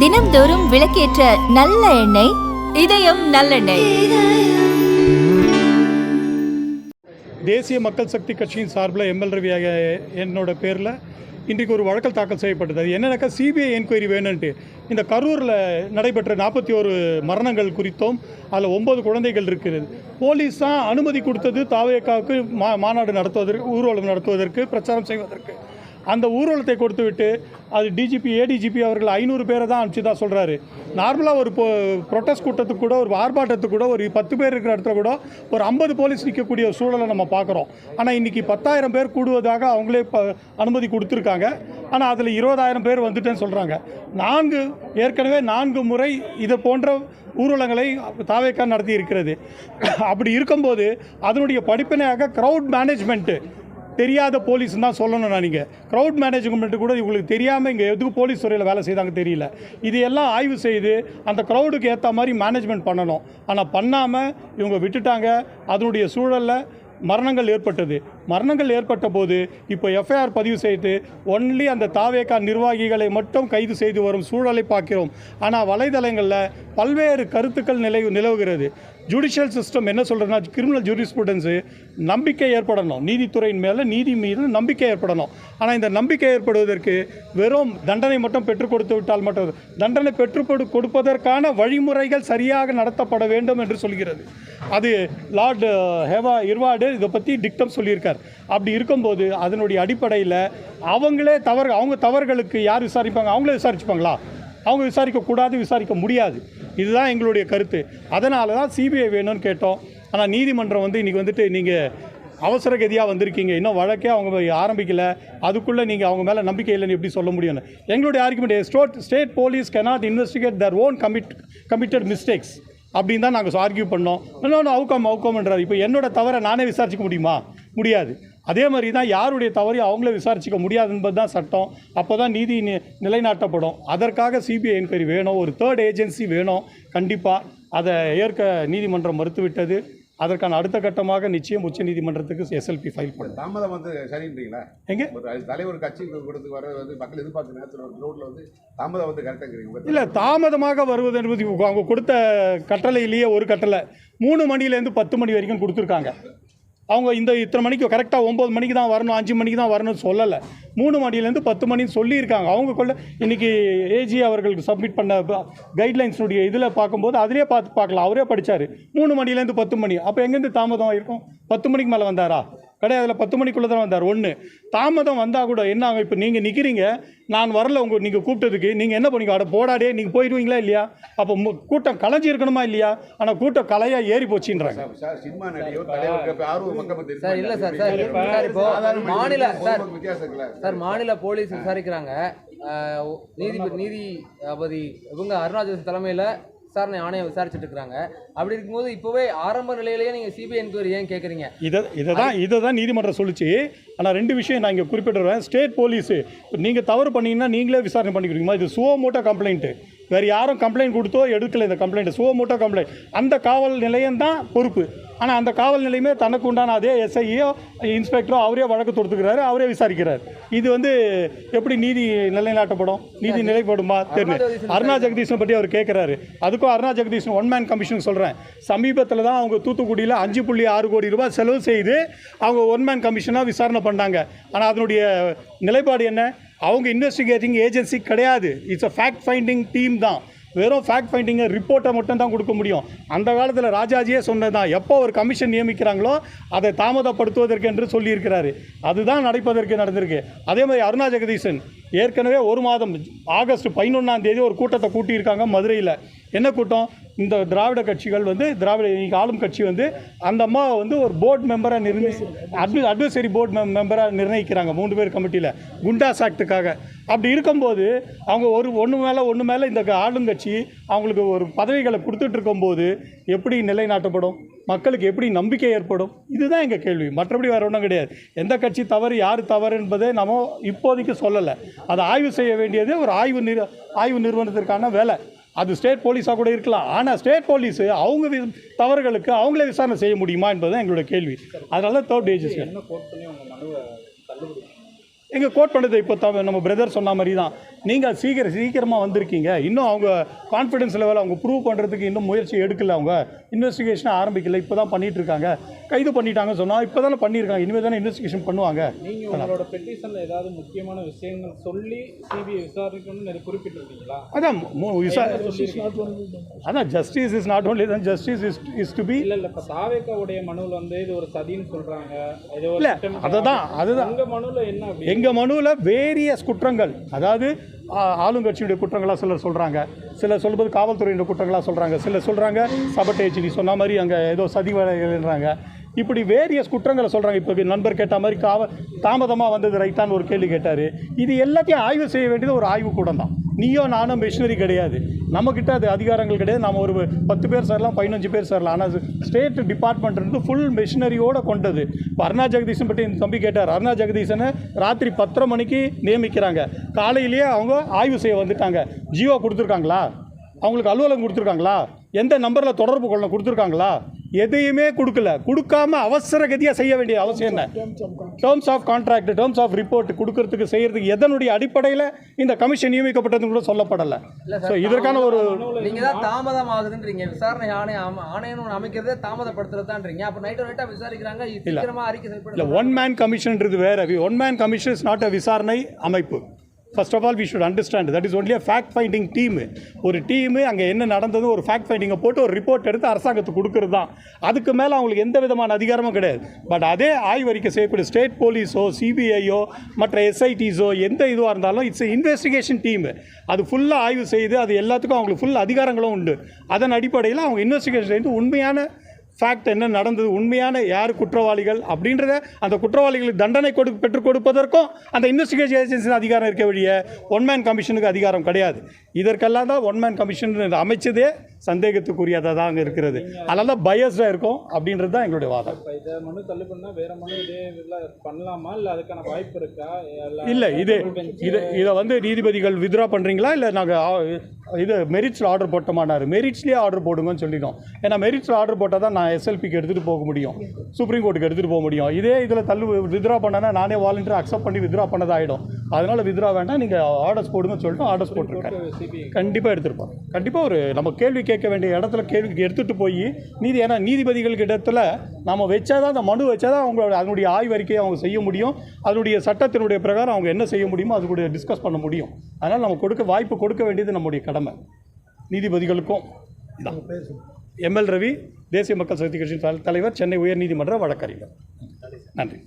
தினம்தோறும் விளக்கேற்ற நல்ல எண்ணெய் இதயம் நல்லெண்ணெய். தேசிய மக்கள் சக்தி கட்சியின் சார்பில் எம்எல் ரவியாக என்னோட பேரில் இன்றைக்கு ஒரு வழக்கல் தாக்கல் செய்யப்பட்டது. அது என்னன்னாக்கா சிபிஐ என்கொயரி வேணும்ன்ட்டு. இந்த கரூரில் நடைபெற்ற நாற்பத்தி ஒரு மரணங்கள் குறித்தும் அதில் ஒன்பது குழந்தைகள் இருக்கிறது. போலீஸ் தான் அனுமதி கொடுத்தது தாவேக்காவுக்கு மா மாநாடு நடத்துவதற்கு ஊர்வலம் நடத்துவதற்கு பிரச்சாரம் செய்வதற்கு. அந்த ஊர்வலத்தை கொடுத்துவிட்டு அது டிஜிபி ஏடிஜிபி அவர்கள் ஐநூறு பேரை தான் அனுப்பிச்சு தான் சொல்கிறாரு நார்மலாக ஒரு ப்ரொட்டஸ்ட் கூட்டத்துக்கு கூட ஒரு ஆர்ப்பாட்டத்துக்கு கூட ஒரு பத்து பேர் இருக்கிற இடத்துல கூட ஒரு ஐம்பது போலீஸ் நிற்கக்கூடிய சூழலை நம்ம பார்க்குறோம். ஆனால் இன்றைக்கி பத்தாயிரம் பேர் கூடுவதாக அவங்களே ப அனுமதி கொடுத்துருக்காங்க. ஆனால் அதில் இருபதாயிரம் பேர் வந்துட்டேன்னு சொல்கிறாங்க நான்கு ஏற்கனவே நான்கு முறை இது போன்ற ஊர்வலங்களை தாவேக்கா நடத்தி இருக்கிறது. அப்படி இருக்கும்போது அதனுடைய படிப்பினையாக க்ரௌட் மேனேஜ்மெண்ட்டு தெரியாத போலீஸ்னு தான் சொல்லணும் நான் நீங்கள் க்ரௌட் மேனேஜ்மெண்ட் கூட இவங்களுக்கு தெரியாமல் இங்கே எதுக்கு போலீஸ் துறையில் வேலை செய்தாங்க தெரியல. இது எல்லாம் ஆய்வு செய்து அந்த க்ரௌடுக்கு ஏற்ற மாதிரி மேனேஜ்மெண்ட் பண்ணணும். ஆனால் பண்ணாமல் இவங்க விட்டுட்டாங்க. அதனுடைய சூழலில் மரணங்கள் ஏற்பட்டது. மரணங்கள் ஏற்பட்ட போது இப்போ எஃப்ஐஆர் பதிவு செய்து ஒன்லி அந்த தாவேக்கா நிர்வாகிகளை மட்டும் கைது செய்து வரும் சூழலை பார்க்கிறோம். ஆனால் வலைதளங்களில் பல்வேறு கருத்துக்கள் நிலை நிலவுகிறது. ஜுடிஷியல் சிஸ்டம் என்ன சொல்கிறதுனா கிரிமினல் ஜூரிஸ்புடன்ஸு நம்பிக்கை ஏற்படணும். நீதித்துறையின் மேலே நீதி மீது நம்பிக்கை ஏற்படணும். ஆனால் இந்த நம்பிக்கை ஏற்படுவதற்கு வெறும் தண்டனை மட்டும் பெற்றுக் கொடுத்து விட்டால் மட்டும் தண்டனை பெற்றுக் கொடுப்பதற்கான வழிமுறைகள் சரியாக நடத்தப்பட வேண்டும் என்று சொல்கிறது. அது லார்டு ஹேவா இர்வாடு இதை பற்றி டிக்டம் சொல்லியிருக்கார். அப்படி இருக்கும்போது அதனுடைய அடிப்படையில் அவங்களே தவறு அவங்க தவறுகளுக்கு யார் விசாரிப்பாங்க? அவங்களே விசாரிச்சுப்பாங்களா? அவங்க விசாரிக்கக்கூடாது விசாரிக்க முடியாது. இதுதான் எங்களுடைய கருத்து. அதனால தான் சிபிஐ வேணும்னு கேட்டோம். ஆனால் நீதிமன்றம் வந்து இன்றைக்கி வந்துட்டு நீங்கள் அவசர கதியாக வந்திருக்கீங்க. இன்னும் வழக்கே அவங்க ஆரம்பிக்கலை. அதுக்குள்ளே நீங்கள் அவங்க மேலே நம்பிக்கை இல்லைன்னு எப்படி சொல்ல முடியும்னு. எங்களுடைய argument ஸ்டோட் state police cannot investigate their own commit committed mistakes அப்படின்னு தான் நாங்கள் ஆர்கியூ பண்ணோம். இன்னொன்று அவுக்கம் அவுக்கம்ன்றார் இப்போ என்னோட தவறை நானே விசாரிச்சுக்க முடியுமா? முடியாது. அதே மாதிரி தான் யாருடைய தவறையும் அவங்களே விசாரிச்சுக்க முடியாது என்பது தான் சட்டம். அப்போ தான் நீதி நிலைநாட்டப்படும். அதற்காக சிபிஐ என்கொயரி வேணும். ஒரு தேர்ட் ஏஜென்சி வேணும். கண்டிப்பாக அதை ஏற்க நீதிமன்றம் மறுத்துவிட்டது. அதற்கான அடுத்த கட்டமாக நிச்சயம் உச்ச நீதிமன்றத்துக்கு எஸ்எல்பி ஃபைல் பண்ணும் தாமதம் வந்து சரின்றீங்களா? எங்க? தலைவர் கட்சி கொடுத்து வர வந்து மக்கள் எதிர்பார்த்த நேரத்தில் ஒரு ரோட்ல வந்து தாமதம் வந்து கரெக்டாக இல்லை தாமதமாக வருவது என்பது அவங்க கொடுத்த கட்டளையிலேயே ஒரு கட்டளை. மூணு மணிலேருந்து பத்து மணி வரைக்கும் கொடுத்துருக்காங்க. அவங்க இந்த இத்தனை மணிக்கு கரெக்டாக ஒம்பது மணிக்கு தான் வரணும் அஞ்சு மணிக்கு தான் வரணும்னு சொல்லலை. மூணு மணிலேருந்து பத்து மணின்னு சொல்லியிருக்காங்க. அவங்க கொள்ள இன்றைக்கி ஏஜி அவர்களுக்கு சப்மிட் பண்ண கைட்லைன்ஸுடைய இதில் பார்க்கும்போது அதிலே பார்த்து பார்க்கலாம். அவரே படித்தார் மூணு மணிலேருந்து பத்து மணி. அப்போ எங்கேருந்து தாமதம் இருக்கும் பத்து மணிக்கு மேலே வந்தாரா? கிடையாது அதில் பத்து மணிக்குள்ளே தான் வந்தார். ஒன்று தாமதம் வந்தால் கூட என்ன ஆகும்? இப்போ நீங்கள் நிற்கிறீங்க நான் வரல உங்கள் நீங்கள் கூப்பிட்டதுக்கு நீங்கள் என்ன பண்ணீங்க அட போடாடே நீங்கள் போயிடுவீங்களா இல்லையா? அப்போ மு- கூட்டம் கலைஞ்சி இருக்கணுமா இல்லையா? ஆனால் கூட்டம் கலையாக ஏறி போச்சுன்றாங்க. சார் இல்ல சார் சார் இப்ப சார் இப்போ சாதாரண மாநில சார் சார் மாநில போலீஸ் விசாரிக்கிறாங்க. நீதிபதி நீதிபதி இவங்க அருணாச்சல தலைமையில விசாரணை ஆணையம் விசாரிச்சுட்டு இருக்காங்க அப்படி இருக்கும்போது இப்போவே ஆரம்ப நிலையிலேயே நீங்க சிபிஐ என்கொயரி ஏன் கேக்குறீங்க? இதை இதை தான் இதை தான் நீதிமன்றம் சொல்லுச்சு. ஆனால் ரெண்டு விஷயம் நான் இங்கே குறிப்பிட்டுறேன். ஸ்டேட் போலீஸு நீங்கள் தவறு பண்ணீங்கன்னா நீங்களே விசாரணை பண்ணிக்கிறீங்களா இது சுவ மூட்டை கம்ப்ளைண்ட்டு வேறு யாரும் கம்ப்ளைண்ட் கொடுத்தோ எடுக்கல இந்த கம்ப்ளைண்ட் சுவ மூட்டை கம்ப்ளைண்ட் அந்த காவல் நிலையம் தான் பொறுப்பு. ஆனால் அந்த காவல் நிலையமே தனக்கு உண்டான அதே எஸ்ஐயோ இன்ஸ்பெக்டரோ அவரே வழக்கு தொடுத்துக்கிறாரு அவரே விசாரிக்கிறார். இது வந்து எப்படி நீதி நிலைநாட்டப்படும்? நீதி நிலைப்படுமா? தெரியும் அருணா ஜெகதீஷனை பற்றி அவர் கேட்குறாரு. அதுக்கும் Aruna Jagadeesan one man commission சொல்கிறேன் சமீபத்தில் தான் அவங்க தூத்துக்குடியில் அஞ்சு புள்ளி ஆறு கோடி ரூபாய் செலவு செய்து அவங்க ஒன் மேன் கமிஷனாக விசாரணை பண்ணாங்க. ஆனால் அதனுடைய நிலைப்பாடு என்ன? அவங்க இன்வெஸ்டிகேட்டிங் ஏஜென்சி கிடையாது. It's a fact finding team தான். வெறும் ஃபேக்ட் ஃபைண்டிங்கை ரிப்போர்ட்டை மட்டும் தான் கொடுக்க முடியும். அந்த காலத்தில் ராஜாஜியே சொன்னது தான் எப்போ ஒரு கமிஷன் நியமிக்கிறாங்களோ அதை தாமதப்படுத்துவதற்கு என்று சொல்லியிருக்கிறாரு. அதுதான் நடப்பதற்கு நடந்திருக்கு. அதே மாதிரி அருணா ஜெகதீசன் ஏற்கனவே ஒரு மாதம் ஆகஸ்ட் பதினொன்றாம் தேதி ஒரு கூட்டத்தை கூட்டியிருக்காங்க மதுரையில். என்ன கூட்டம்? இந்த திராவிட கட்சிகள் வந்து திராவிட இன்னைக்கு ஆளும் கட்சி வந்து அந்த அம்மாவை வந்து ஒரு போர்டு மெம்பராக நிர்ணய அட்வி அட்வைசரி போர்டு மெம்பராக நிர்ணயிக்கிறாங்க மூணு பேர் கமிட்டியில் குண்டாஸ் ஆக்டுக்காக அப்படி இருக்கும்போது அவங்க ஒரு ஒன்று மேலே ஒன்று மேலே இந்த ஆளுங்கட்சி அவங்களுக்கு ஒரு பதவிகளை கொடுத்துட்டு இருக்கும்போது எப்படி நிலைநாட்டப்படும்? மக்களுக்கு எப்படி நம்பிக்கை ஏற்படும்? இதுதான் எங்கள் கேள்வி. மற்றபடி வேறு ஒன்றும் கிடையாது. எந்த கட்சி தவறு யார் தவறு என்பதை நம்ம இப்போதைக்கு சொல்லலை. அதை ஆய்வு செய்ய வேண்டியது ஒரு ஆய்வு நிறு ஆய்வு நிறுவனத்திற்கான வேலை. அது ஸ்டேட் போலீஸாக கூட இருக்கலாம். ஆனால் ஸ்டேட் போலீஸு அவங்க தவறுகளுக்கு அவங்களே விசாரணை செய்ய முடியுமா என்பது தான் எங்களோட கேள்வி அதனால தேர்ட் ஏஜென்சி எங்கள் கோட் பண்ணது இப்போ த நம்ம பிரதர் சொன்ன மாதிரி தான் நீங்கள் சீக்கிரம் சீக்கிரமாக வந்திருக்கீங்க. இன்னும் அவங்க கான்ஃபிடன்ஸ் லெவல் அவங்க ப்ரூவ் பண்ணுறதுக்கு இன்னும் முயற்சி எடுக்கல அவங்க. இன்வெஸ்டிகேஷன் ஆரம்பிக்கல. இப்போ தான் பண்ணிட்டு இருக்காங்க கைது பண்ணிட்டாங்க சொன்னால் இப்போ தானே பண்ணியிருக்காங்க. இனிமேல் தானே இன்வெஸ்டிகேஷன் பண்ணுவாங்க. நீங்க உங்களோட பெட்டிஷன்ல ஏதாவது முக்கியமான விஷயங்கள் சொல்லி சிபிஐ விசாரிக்கணும்னு நிறைய குறிப்பிட்டிருக்கீங்களா? அதான் மு- விசா அதான் ஜஸ்டிஸ் இஸ் நாட் ஓன்லி தான் justice is is to be இல்ல இல்ல இப்ப தாவேக்காவுடைய மனுவில் வந்து இது ஒரு சதின்னு ஒரு இல்ல, அதுதான். அதுதான். உங்க மனுவில் என்ன அப்படி எங்கள் மனுவில் வேரியஸ் குற்றங்கள் அதாவது ஆளுங்கட்சியுடைய குற்றங்களாக சிலர் சொல்கிறாங்க சிலர் சொல்வது காவல்துறையினுடைய குற்றங்களாக சொல்கிறாங்க சிலர் சொல்கிறாங்க சபட்டேஜ் நீ சொன்ன மாதிரி அங்கே ஏதோ சதி வேலைகள்ன்றாங்க இப்படி வேரியஸ் குற்றங்களை சொல்கிறாங்க இப்போ நண்பர் கேட்ட மாதிரி காவ தாமதமாக வந்தது ரைட்டான்னு ஒரு கேள்வி கேட்டார். இது எல்லாத்தையும் ஆய்வு செய்ய வேண்டியது ஒரு ஆய்வு கூடம் தான். நீயோ நானும் மிஷினரி கிடையாது. நம்மக்கிட்ட அது அதிகாரங்கள் கிடையாது. நம்ம ஒரு பத்து பேர் சேரலாம் பதினஞ்சு பேர் சேரலாம். ஆனால் ஸ்டேட் டிபார்ட்மெண்ட் இருந்து ஃபுல் மிஷினரியோடு கொண்டது. இப்போ அருணா ஜெகதீசன் பற்றி இந்த தம்பி கேட்டார். அருணா ஜெகதீசனை ராத்திரி பத்தரை மணிக்கு நியமிக்கிறாங்க. காலையிலேயே அவங்க ஆய்வு செய்ய வந்துட்டாங்க. ஜியோ கொடுத்துருக்காங்களா? அவங்களுக்கு அலுவலகம் கொடுத்துருக்காங்களா? எந்த நம்பரில் தொடர்பு கொள்ள கொடுத்துருக்காங்களா? எதையுமே கொடுக்கல. கொடுக்காம அவசர கதியாக செய்ய வேண்டிய அவசியம் என்ன? Terms of contract terms of report கொடுக்கறதுக்கு செய்யறதுக்கு எதனுடைய அடிப்படையில் இந்த கமிஷன் நியமிக்கப்பட்டதுன்னு கூட சொல்லப்படலை. ஸோ இதற்கான ஒரு நீங்க தான் தாமதம் ஆகுதுன்றீங்க விசாரணை ஆணையம் ஆணையம் அமைக்கிறதே தாமதப்படுத்துறதான்றீங்க அப்ப நைட்டு நைட்டா விசாரிக்கிறாங்க இல்லை. ஒன் மேன் கமிஷன்ன்றது வேற. One man commission is not a விசாரணை அமைப்பு. First of all we should understand that is only fact finding team ஒரு டீமு அங்கே என்ன நடந்தது ஒரு ஃபேக்ட் ஃபைண்டிங்கை போட்டு ஒரு ரிப்போர்ட் எடுத்து அரசாங்கத்துக்கு கொடுக்குறது தான் அதுக்கு மேலே அவங்களுக்கு எந்த விதமான அதிகாரமும் கிடையாது. பட் அதே ஆய்வறிக்கை செய்யக்கூடிய ஸ்டேட் போலீஸோ சிபிஐயோ மற்ற எஸ்ஐடிஸோ எந்த இதுவாக இருந்தாலும் இட்ஸ் இன்வெஸ்டிகேஷன் டீம் அது ஃபுல்லாக ஆய்வு செய்து அது எல்லாத்துக்கும் அவங்களுக்கு ஃபுல் அதிகாரங்களும் உண்டு. அதன் அடிப்படையில் அவங்க இன்வெஸ்டிகேஷன் செய்து உண்மையான ஃபேக்ட் என்ன நடந்தது? உண்மையான யார் குற்றவாளிகள்? அப்படின்றத அந்த குற்றவாளிகளுக்கு தண்டனை கொடு பெற்றுக் கொடுப்பதற்கும் அந்த இன்வெஸ்டிகேஷன் ஏஜென்சி அதிகாரம் இருக்க வழிய ஒன் மேன் கமிஷனுக்கு அதிகாரம் கிடையாது. இதற்கெல்லாம் தான் ஒன் மேன் கமிஷன் அமைச்சதே சந்தேகத்துக்குரியதாக தான் இருக்கிறது. அதனால தான் பயஸ்டாக இருக்கும் அப்படின்றது தான் எங்களுடைய வாதம். இதை மனு தள்ளு பண்ணா வேற மனு இதே இதுல பண்ணலாமா? இல்ல அதுக்கான வாய்ப்பு இருக்கா? இல்ல இது இது இதை வந்து நீதிபதிகள் வித்ரா பண்ணுறீங்களா இல்லை நாங்கள் இது மெரிட்ஸில் ஆர்டர் போட்டோமானார். மெரிட்ஸ்லேயே ஆர்டர் போடுங்கன்னு சொல்லிட்டோம். ஏன்னா மெரிட்ஸில் ஆர்டர் போட்டால் தான் நான் எஸ்எல்பிக்கு எடுத்துகிட்டு போக முடியும். சுப்ரீம் கோர்ட்டுக்கு எடுத்துகிட்டு போக முடியும். இதே இதில் தள்ளு வித்ரா பண்ணனா நானே வாலண்டியர் அக்செப்ட் பண்ணி வித்ரா பண்ணதாகிடும் அதனால் வித்ரா வேண்டாம். நீங்கள் ஆர்டர்ஸ் போடுங்கன்னு சொல்லிட்டு ஆர்டர்ஸ் போட்டிருக்கேன். கண்டிப்பாக எடுத்திருப்பாங்க கண்டிப்பாக ஒரு நம்ம கேள்வி கேட்க வேண்டிய இடத்துல கேள்வி எடுத்துகிட்டு போய் நீதி ஏன்னா நீதிபதிகளுக்கு இடத்துல நம்ம வச்சாதான் அந்த மனு வச்சாதான் அவங்களோட அதனுடைய ஆய்வறிக்கையை அவங்க செய்ய முடியும். அதனுடைய சட்டத்தினுடைய பிரகாரம் அவங்க என்ன செய்ய முடியுமோ அது கூட டிஸ்கஸ் பண்ண முடியும். அதனால் நம்ம கொடுக்க வாய்ப்பு கொடுக்க வேண்டியது நம்முடைய கடமை. நீதிபதிகளுக்கும் இதான் எம்எல் ரவி தேசிய மக்கள் சக்தி கட்சியின் தலைவர் சென்னை உயர்நீதிமன்ற வழக்கறிஞர். நன்றி.